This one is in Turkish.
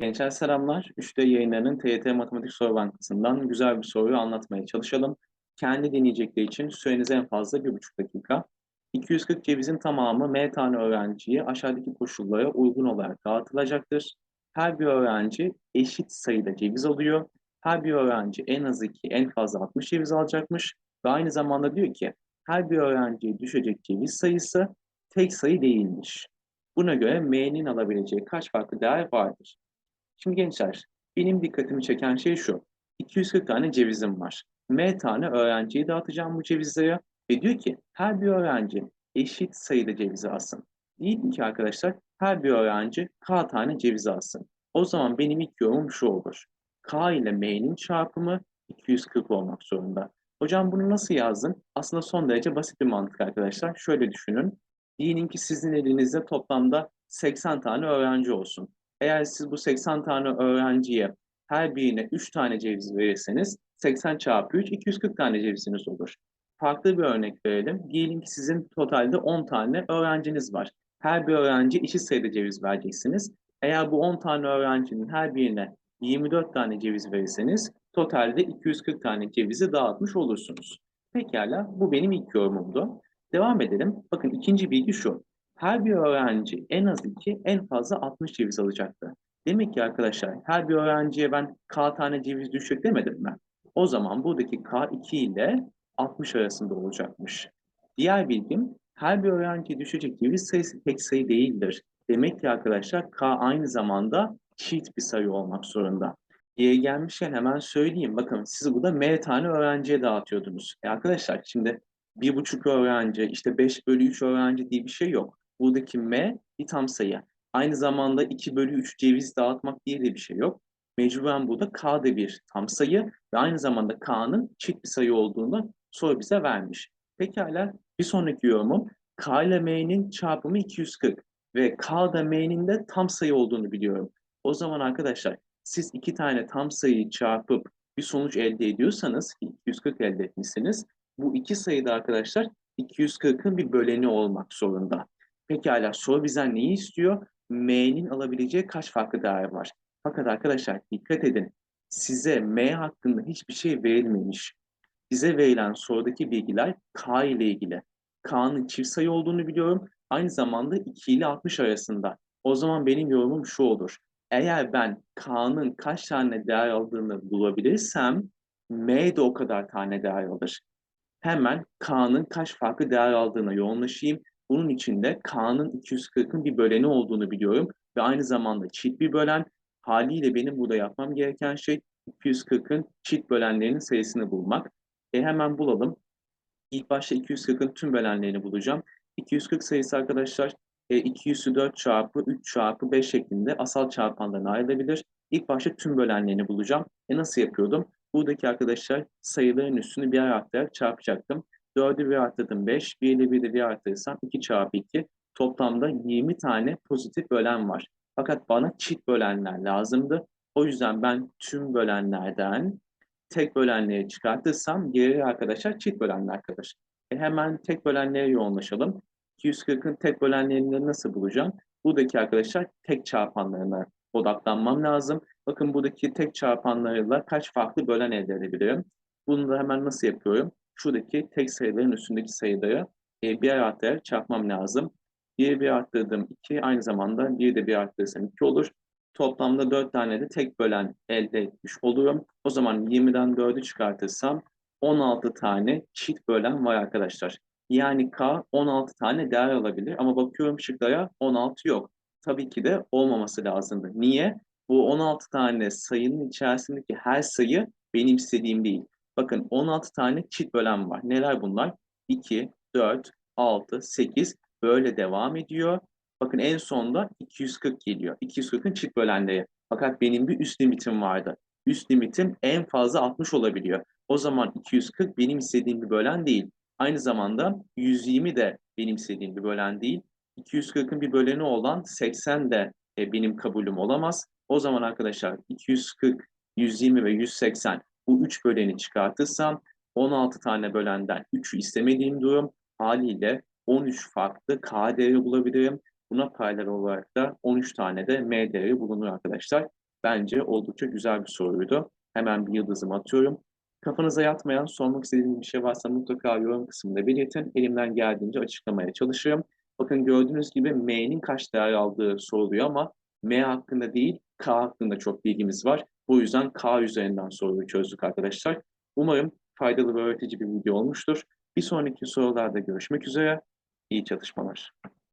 Gençler selamlar. 3D yayınlarının TYT Matematik Soru Bankası'ndan güzel bir soruyu anlatmaya çalışalım. Kendi deneyecekleri için süreniz en fazla 1,5 dakika. 240 cevizin tamamı M tane öğrenciye aşağıdaki koşullara uygun olarak dağıtılacaktır. Her bir öğrenci eşit sayıda ceviz alıyor. Her bir öğrenci en az 2, en fazla 60 ceviz alacakmış. Ve aynı zamanda diyor ki her bir öğrenciye düşecek ceviz sayısı tek sayı değilmiş. Buna göre M'nin alabileceği kaç farklı değer vardır? Şimdi gençler, benim dikkatimi çeken şey şu. 240 tane cevizim var. M tane öğrenciye dağıtacağım bu cevizleri ve diyor ki her bir öğrenci eşit sayıda cevizi alsın. Değil ki arkadaşlar her bir öğrenci K tane ceviz alsın. O zaman benim ilk yorumum şu olur. K ile M'nin çarpımı 240 olmak zorunda. Hocam bunu nasıl yazdın? Aslında son derece basit bir mantık arkadaşlar. Şöyle düşünün. Diyelim ki sizin elinizde toplamda 80 tane öğrenci olsun. Eğer siz bu 80 tane öğrenciye her birine 3 tane ceviz verirseniz 80 çarpı 3 240 tane ceviziniz olur. Farklı bir örnek verelim. Diyelim ki sizin totalde 10 tane öğrenciniz var. Her bir öğrenci eşit sayıda ceviz vereceksiniz. Eğer bu 10 tane öğrencinin her birine 24 tane ceviz verirseniz totalde 240 tane cevizi dağıtmış olursunuz. Pekala bu benim ilk yorumumdu. Devam edelim. Bakın ikinci bilgi şu. Her bir öğrenci en az 2, en fazla 60 ceviz alacaktı. Demek ki arkadaşlar her bir öğrenciye ben K tane ceviz düşecek demedim mi? O zaman buradaki K 2 ile 60 arasında olacakmış. Diğer bilgim her bir öğrenci düşecek ceviz sayısı tek sayı değildir. Demek ki arkadaşlar K aynı zamanda çift bir sayı olmak zorunda. Diye gelmişken hemen söyleyeyim. Bakın siz burada M tane öğrenciye dağıtıyordunuz. E arkadaşlar şimdi bir buçuk öğrenci, işte 5 bölü 3 öğrenci diye bir şey yok. Buradaki M bir tam sayı. Aynı zamanda 2 bölü 3 ceviz dağıtmak diye de bir şey yok. Mecburen burada K da bir tam sayı ve aynı zamanda K'nın çift bir sayı olduğunu soru bize vermiş. Pekala bir sonraki yorumum K ile M'nin çarpımı 240 ve K da M'nin de tam sayı olduğunu biliyorum. O zaman arkadaşlar siz iki tane tam sayıyı çarpıp bir sonuç elde ediyorsanız 240 elde etmişsiniz. Bu iki sayıda arkadaşlar 240'ın bir böleni olmak zorunda. Pekala soru bizden neyi istiyor? M'nin alabileceği kaç farklı değer var? Fakat arkadaşlar dikkat edin. Size M hakkında hiçbir şey verilmemiş. Bize verilen sorudaki bilgiler K ile ilgili. K'nın çift sayı olduğunu biliyorum. Aynı zamanda 2 ile 60 arasında. O zaman benim yorumum şu olur. Eğer ben K'nın kaç tane değer aldığını bulabilirsem M de o kadar tane değer alır. Hemen K'nın kaç farklı değer aldığına yoğunlaşayım. Bunun için de K'nın 240'ın bir böleni olduğunu biliyorum ve aynı zamanda çift bir bölen. Haliyle benim burada yapmam gereken şey 240'ın çift bölenlerinin sayısını bulmak. E hemen bulalım. İlk başta 240'ın tüm bölenlerini bulacağım. 240 sayısı arkadaşlar e, 204 çarpı 3 çarpı 5 şeklinde asal çarpanlarına ayrılabilir. İlk başta tüm bölenlerini bulacağım. E nasıl yapıyordum? Buradaki arkadaşlar sayıların üstünü bir arttırarak çarpacaktım. 4'ü bir arttırdım 5, 1 ile 1 de bir arttırırsam 2 çarpı 2. Toplamda 20 tane pozitif bölen var. Fakat bana çift bölenler lazımdı. O yüzden ben tüm bölenlerden tek bölenleri çıkartırsam geri arkadaşlar çift bölenler kalır. E hemen tek bölenlere yoğunlaşalım. 240'ın tek bölenlerini nasıl bulacağım? Buradaki arkadaşlar tek çarpanlarına odaklanmam lazım. Bakın buradaki tek çarpanlarıyla kaç farklı bölen elde edebilirim? Bunu da hemen nasıl yapıyorum? Şuradaki tek sayıların üstündeki sayıları e, bir arttırarak çarpmam lazım. Bir bir arttırdım 2, aynı zamanda bir de bir arttırırsam 2 olur. Toplamda 4 tane de tek bölen elde etmiş olurum. O zaman 20'den 4'ü çıkartırsam 16 tane çift bölen var arkadaşlar. Yani K 16 tane değer alabilir ama bakıyorum şıklara 16 yok. Tabii ki de olmaması lazımdı. Niye? Bu 16 tane sayının içerisindeki her sayı benim istediğim değil. Bakın 16 tane çift bölen var. Neler bunlar? 2, 4, 6, 8 böyle devam ediyor. Bakın en sonda 240 geliyor. 240'ın çift bölenleri. Fakat benim bir üst limitim vardı. Üst limitim en fazla 60 olabiliyor. O zaman 240 benim istediğim bir bölen değil. Aynı zamanda 120 de benim istediğim bir bölen değil. 240'ın bir böleni olan 80 de e, benim kabulüm olamaz. O zaman arkadaşlar 240, 120 ve 180 bu 3 böleni çıkartırsam 16 tane bölenden 3'ü istemediğim durum haliyle 13 farklı K değeri bulabilirim. Buna paralel olarak da 13 tane de M değeri bulunur arkadaşlar. Bence oldukça güzel bir soruydu. Hemen bir yıldızımı atıyorum. Kafanıza yatmayan, sormak istediğiniz bir şey varsa mutlaka yorum kısmında belirtin. Elimden geldiğince açıklamaya çalışırım. Bakın gördüğünüz gibi M'nin kaç değer aldığı soruluyor ama M hakkında değil, K hakkında çok bilgimiz var. Bu yüzden K üzerinden soruyu çözdük arkadaşlar. Umarım faydalı ve öğretici bir video olmuştur. Bir sonraki sorularda görüşmek üzere. İyi çalışmalar.